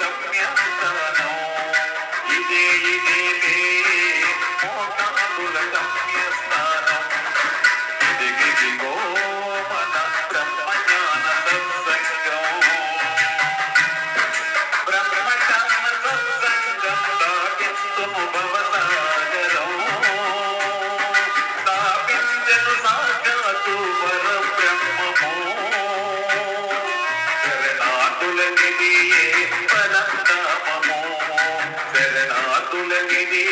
గమ్యంతవనం ఇదే ఇదే మోసముల గమ్యం ఇది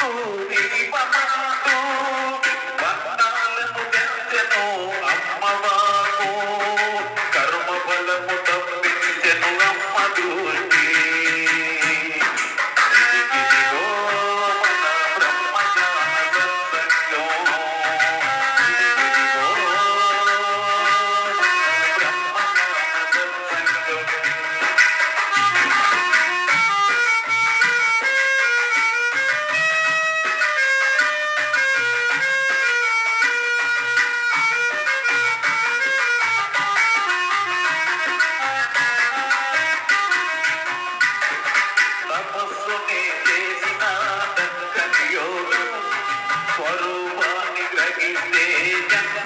啊我有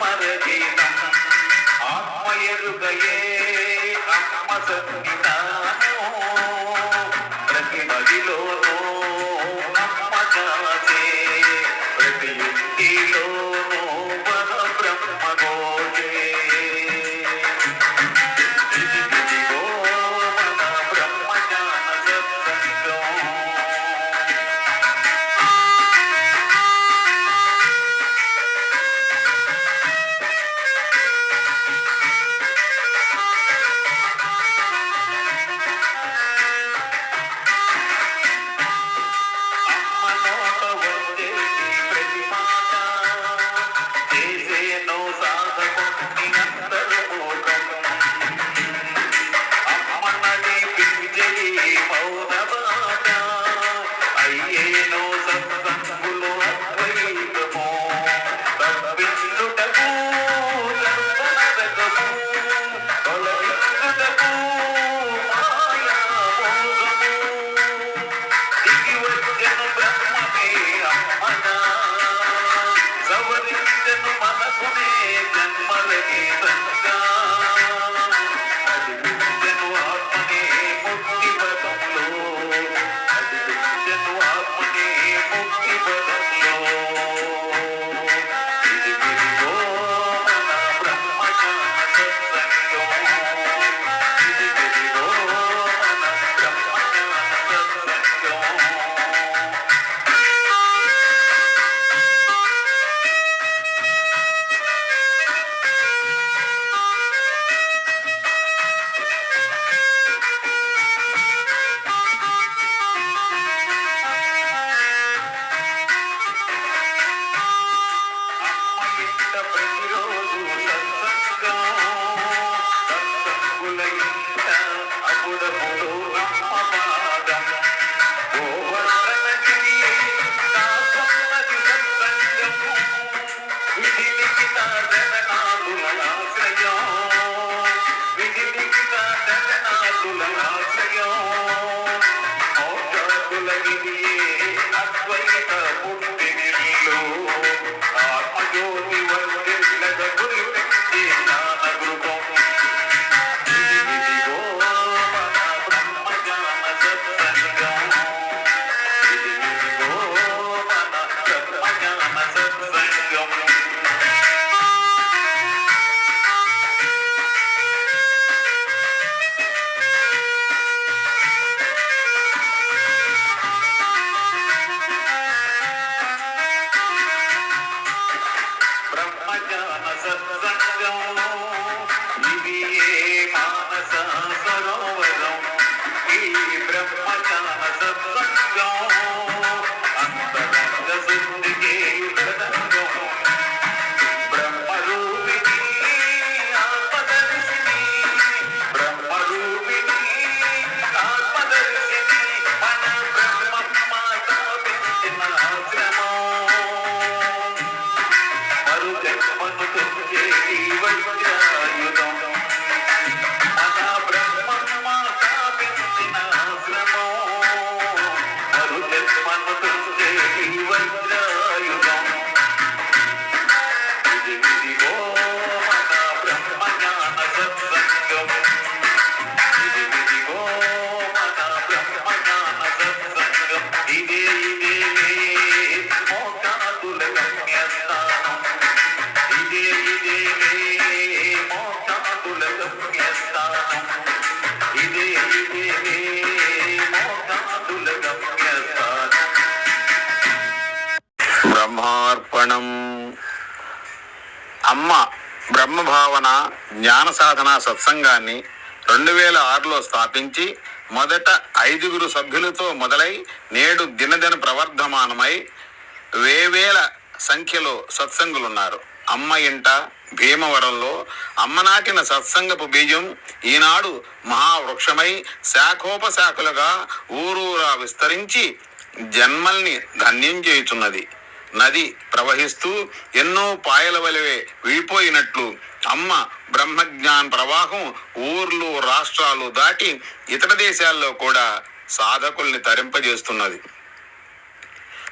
மரகீதம் ஆத்மயருகையே அம்மசன்னிவ అమ్మ బ్రహ్మభావన జ్ఞాన సాధన సత్సంగాన్ని రెండు వేల ఆరులో స్థాపించి మొదట ఐదుగురు సభ్యులతో మొదలై నేడు దినదిన ప్రవర్ధమానమై వేవేల సంఖ్యలో సత్సంగులున్నారు. అమ్మ ఇంట భీమవరంలో అమ్మ నాటిన సత్సంగపు బీజం ఈనాడు మహావృక్షమై శాఖోపశాఖలుగా ఊరూరా విస్తరించి జన్మల్ని ధన్యం చేయుచున్నది. నది ప్రవహిస్తూ ఎన్నో పాయల వలవే విడిపోయినట్లు అమ్మ బ్రహ్మజ్ఞాన్ ప్రవాహం ఊర్లు రాష్ట్రాలు దాటి ఇతర దేశాల్లో కూడా సాధకుల్ని తరింపజేస్తున్నది.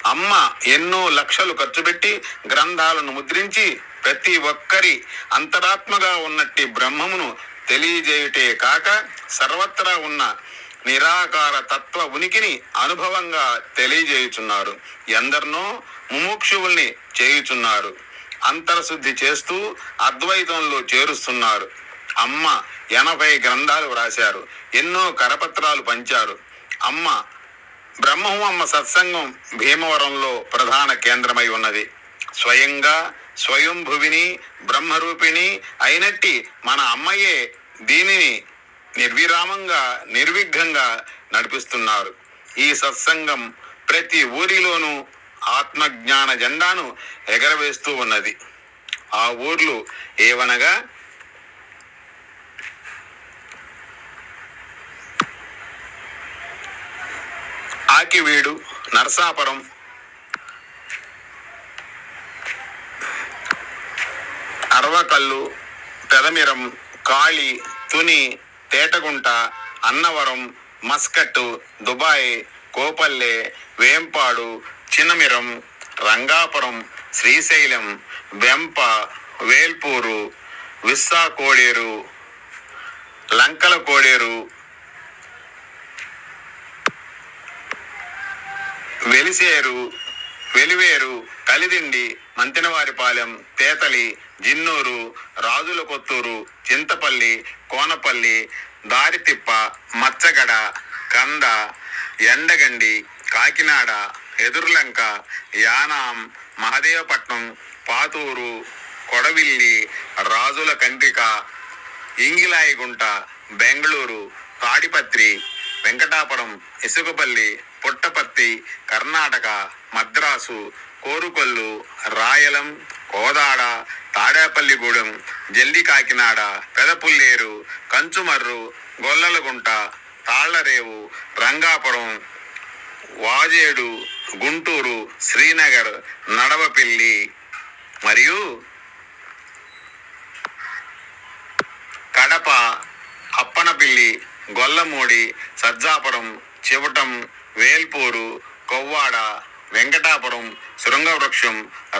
అమ్మ ఎన్నో లక్షలు ఖర్చు పెట్టి గ్రంథాలను ముద్రించి ప్రతి ఒక్కరి అంతరాత్మగా ఉన్నట్టి బ్రహ్మమును తెలియజేయుటే కాక సర్వత్రా ఉన్న నిరాకార తత్వ ఉనికిని అనుభవంగా తెలియజేయుచున్నారు. ఎందరినో ముముక్షువుల్ని చేయుచున్నారు. అంతరశుద్ధి చేస్తూ అద్వైతంలో చేరుస్తున్నారు. అమ్మ ఎనభై గ్రంథాలు వ్రాశారు. ఎన్నో కరపత్రాలు పంచారు. అమ్మ బ్రహ్మం అమ్మ సత్సంగం భీమవరంలో ప్రధాన కేంద్రమై ఉన్నది. స్వయంగా స్వయంభువిని బ్రహ్మరూపిణి అయినట్టి మన అమ్మయే దీనిని నిర్విరామంగా నిర్విఘ్నంగా నడిపిస్తున్నారు. ఈ సత్సంగం ప్రతి ఊరిలోనూ ఆత్మజ్ఞాన జెండాను ఎగరవేస్తూ ఉన్నది. ఆ ఊర్లు ఏవనగా? ఆకివీడు నరసాపురం అరవకల్లు పెదమిరం కాళి తుని తేటగుంట అన్నవరం మస్కట్ దుబాయ్ కోపల్లె వేంపాడు చినమిరం రంగాపురం శ్రీశైలం వెంప వేల్పూరు విస్సా కోడేరు లంకల కోడేరు వెలిసేరు వెలివేరు కలిదిండి మంతినవారిపాలెం తేతలి జిన్నూరు రాజుల కొత్తూరు చింతపల్లి కోనపల్లి దారితిప్ప మచ్చగడ కంద ఎండగండి కాకినాడ ఎదుర్లంక యానాం మహదేవపట్నం పాతూరు కొడవిల్లి రాజుల కంట్రిక ఇంగిలాయిగుంట బెంగళూరు తాడిపత్రి వెంకటాపురం ఇసుకపల్లి పుట్టపత్తి కర్ణాటక మద్రాసు కోరుకొల్లు రాయలం కోదాడ తాడేపల్లిగూడెం జల్లి కాకినాడ పెదపుల్లేరు కంచుమర్రు గొల్లలగుంట తాళ్ళరేవు రంగాపురం వాజేడు గుంటూరు శ్రీనగర్ నడవపిల్లి. మరియు కడప అప్పనపిల్లి గొల్లమూడి సజ్జాపురం చివటం వేల్పూరు కొవ్వాడ వెంకటాపురం శృంగవృక్షం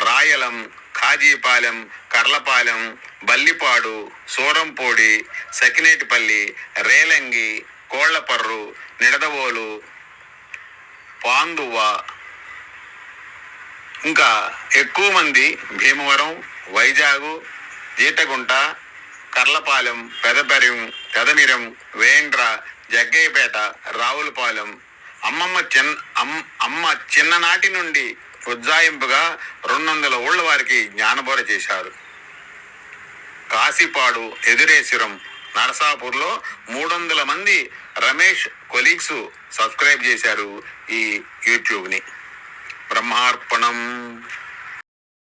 రాయలం ఖాజీపాలెం కర్లపాలెం బల్లిపాడు సూరంపూడి సకినేటిపల్లి రేలంగి కోళ్ళపర్రు నిడదవోలు పాందువ ఇంకా ఎక్కువ మంది భీమవరం వైజాగు జీతగుంట కర్లపాలెం పెదపరిం పెదమిరం వేండ్ర జగ్గయ్యపేట రావులపాలెం. అమ్మమ్మ చిన్న అమ్- అమ్మ చిన్ననాటి నుండి ఉజ్జాయింపుగా రెండు వందల ఊళ్ళ వారికి జ్ఞానబోర చేశారు. కాశీపాడు ఎదురేశ్వరం నరసాపూర్లో మూడు వందల మంది రమేష్ కొలీగ్స్ సబ్స్క్రైబ్ చేశారు ఈ యూట్యూబ్ని. బ్రహ్మార్పణం.